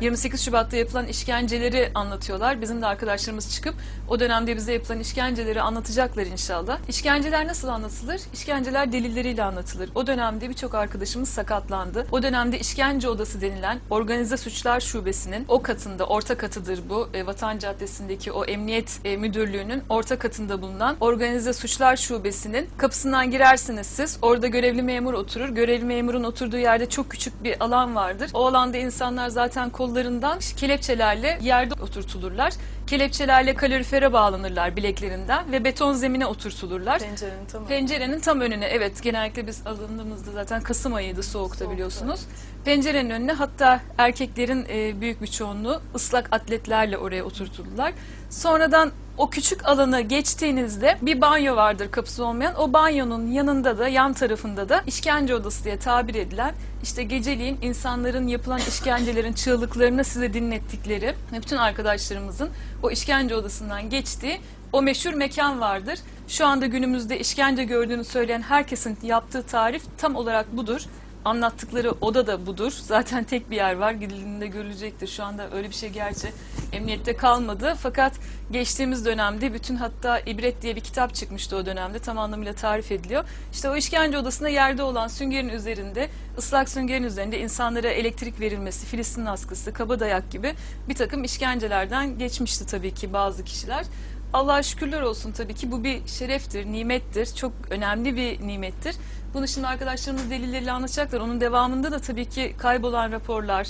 28 Şubat'ta yapılan işkenceleri anlatıyorlar. Bizim de arkadaşlarımız çıkıp o dönemde bize yapılan işkenceleri anlatacaklar inşallah. İşkenceler nasıl anlatılır? İşkenceler delilleriyle anlatılır. O dönemde birçok arkadaşımız sakatlandı. O dönemde işkence odası denilen organize suçlar şubesinin o katında, orta katıdır bu. E, Vatan Caddesi'ndeki o emniyet e, müdürlüğünün orta katında bulunan organize suçlar şubesinin kapısından girersiniz siz. Orada görevli memur oturur. Görevli memurun oturduğu yerde çok küçük bir alan vardır. O alanda insanlar zaten kollarından kelepçelerle yerde oturtulurlar. Kelepçelerle kalorifere bağlanırlar bileklerinden ve beton zemine oturtulurlar. Pencerenin tamamı. Pencerenin tam önüne evet genellikle biz alındığımızda zaten Kasım ayıydı soğukta Soğukta, biliyorsunuz. Pencerenin önüne hatta erkeklerin büyük bir çoğunluğu ıslak atletlerle oraya oturtuldular. Sonradan o küçük alanı geçtiğinizde bir banyo vardır kapısı olmayan. O banyonun yanında da yan tarafında da işkence odası diye tabir edilen işte geceliğin insanların yapılan işkencelerin çığlıklarını size dinlettikleri ve bütün arkadaşlarımızın o işkence odasından geçtiği o meşhur mekan vardır. Şu anda günümüzde işkence gördüğünü söyleyen herkesin yaptığı tarif tam olarak budur. Anlattıkları oda da budur. Zaten tek bir yer var. Gidildiğinde görülecektir. Şu anda öyle bir şey gerçi emniyette kalmadı. Fakat geçtiğimiz dönemde bütün hatta İbret diye bir kitap çıkmıştı o dönemde. Tam anlamıyla tarif ediliyor. İşte o işkence odasında yerde olan süngerin üzerinde, ıslak süngerin üzerinde insanlara elektrik verilmesi, Filistin askısı, kabadayak gibi bir takım işkencelerden geçmişti tabii ki bazı kişiler. Allah'a şükürler olsun tabii ki bu bir şereftir, nimettir. Çok önemli bir nimettir. Bunu şimdi arkadaşlarımız delilleriyle anlatacaklar. Onun devamında da tabii ki kaybolan raporlar,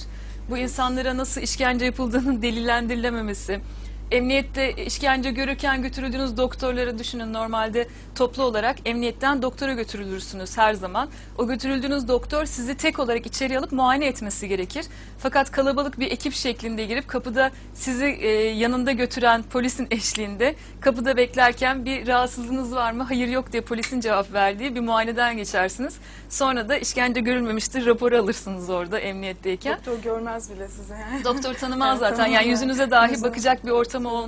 bu insanlara nasıl işkence yapıldığının delillendirilememesi, emniyette işkence görürken götürüldüğünüz doktorları düşünün. Normalde toplu olarak emniyetten doktora götürülürsünüz her zaman. O götürüldüğünüz doktor sizi tek olarak içeri alıp muayene etmesi gerekir. Fakat kalabalık bir ekip şeklinde girip kapıda sizi e, yanında götüren polisin eşliğinde kapıda beklerken bir rahatsızlığınız var mı? Hayır yok diye polisin cevap verdiği bir muayeneden geçersiniz. Sonra da işkence görülmemiştir raporu alırsınız orada emniyetteyken. Doktor görmez bile sizi yani. Doktor tanımaz zaten. Yani yüzünüze dahi bakacak bir them